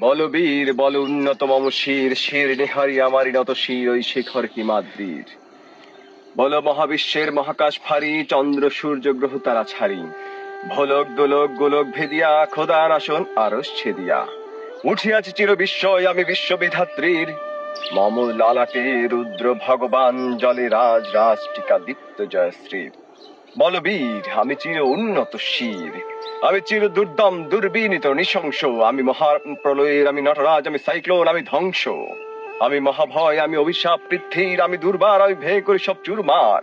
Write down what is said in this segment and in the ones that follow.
বল বীর, বল উন্নত মম শির শির নেহারি আমারি নত শির, ওই শিখর হিমাদ্রির বল মহাবিশ্বের মহাকাশ ফারি চন্দ্র, সূর্য, গ্রহ তারা ছাড়ি। ভোলক, দোলক, গোলক ভেদিয়া, খোদার আসন আরস ছেদিয়া। উঠিয়াছি চির বিস্ময়, আমি বিশ্ব বিশ্ববিধাত্রীর। মম লালাটে রুদ্র ভগবান, জলে রাজ রাজ টিকা দীপ্ত জয়শ্রীর। বলবীর, আমি চির উন্নত শির আমি চির দুর্দম, দুর্বিনীত, নৃশংস। আমি মহা প্রলয়ের আমি নটরাজ, আমি সাইক্লোন, আমি ধ্বংস। আমি মহাভয়, আমি অভিশাপ, পৃথ্বীর, আমি দুর্বার, আমি ভেয় করি সব চুরমার।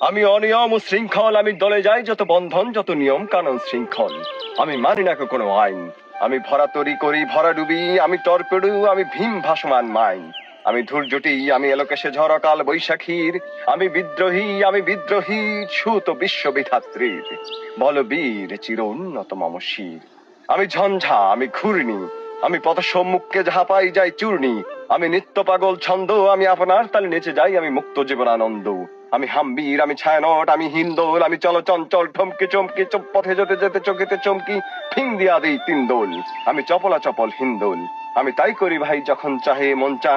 আমি অনিয়ম ও শৃঙ্খল, আমি দলে যাই যত বন্ধন, যত নিয়ম কানুন শৃঙ্খল। আমি মানি না কোনো আইন। আমি ভরা তরি করি, ভরা ডুবি, আমি টর্পেডু আমি ভীম ভাসমান মাইন। আমি ধৈর্যটি, আমি এলোকেশে ঝড়কাল বৈশাখীর, আমি বিদ্রোহী আমি বিদ্রোহী ছুত বিশ্ববিধাত্রীর বল বীর চির উন্নত মম শির। আমি ঝঞ্ঝা, আমি ঘূর্ণি, আমি পথ সম্মুখে যাহা পাই যাই চূর্ণি, আমি নিত্য পাগল ছন্দ, আমি আপনার তালে নেচে যাই, আমি মুক্ত জীবনানন্দ। আমি হাম্বির, আমি ছায়ানট, আমি হিন্দোল, আমি চল চঞ্চল, ঠমকে চমকে পথে যেতে যেতে চোখেতে চমকি, ফিং দিয়া দিই তিন দোল। আমি চপলা চপল হিন্দোল। আমি তাই করি ভাই যখন চাহে মন চা।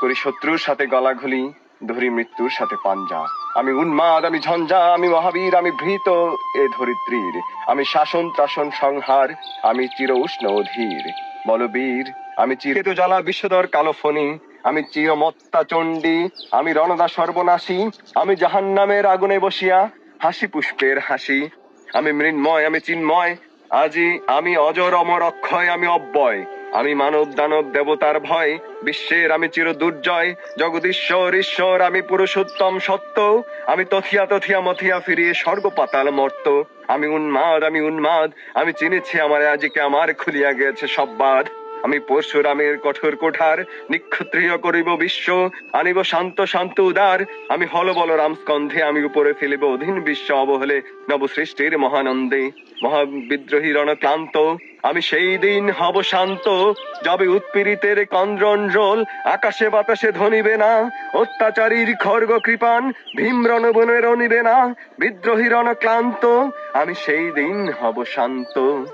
করি শত্রুর সাথে গলাঘুলি ধরি মৃত্যুর সাথে পাঞ্জা। আমি উন্মাদ, আমি ঝঞ্ঝা, আমি মহাবীর, আমি ভীত, এ ধরিত্রীর। আমি শাসন ত্রাসন সংহার, আমি চির উষ্ণ অধীর। বলবীর আমি চিরেত জ্বালা বিশ্বদর কালো ফণি, আমি চিরমত্তা চণ্ডী, আমি রণদা সর্বনাশী, আমি জাহান্নামের আগুনে বসিয়া হাসি পুষ্পের হাসি। আমি মৃন্ময়, আমি চিন্ময়, আজি আমি অজর অমর অক্ষয়, আমি অব্যয়। আমি মানব দানব দেবতার ভয়, বিশ্বের আমি চির দুর্জয়, জগদীশ্বর, ঈশ্বর, আমি পুরুষোত্তম সত্য, আমি তথিয়া তথিয়া মথিয়া ফিরিয়ে স্বর্গ পাতাল মর্ত। আমি উন্মাদ আমি উন্মাদ, আমি চিনেছি আমার, আজিকে আমার খুলিয়া গেছে সব বাদ আমি পরশুরামের কঠোর কোঠার, নিক্ষত্রিয় করিব বিশ্ব, আনিব শান্ত শান্ত উদার। আমি হল বল রাম স্কন্ধে আমি উপরে ফেলিব অধীন বিশ্ব অবহেলে নব সৃষ্টির মহানন্দে। মহা বিদ্রোহী রণক্লান্ত আমি সেই দিন হব শান্ত। যবে উৎপীড়িতের কন্দ্রন রোল, আকাশে বাতাসে ধনিবে না। অত্যাচারীর খর্গ কৃপান ভীম রণবনে রনিবে না। বিদ্রোহী রণক্লান্ত আমি সেই দিন হব শান্ত।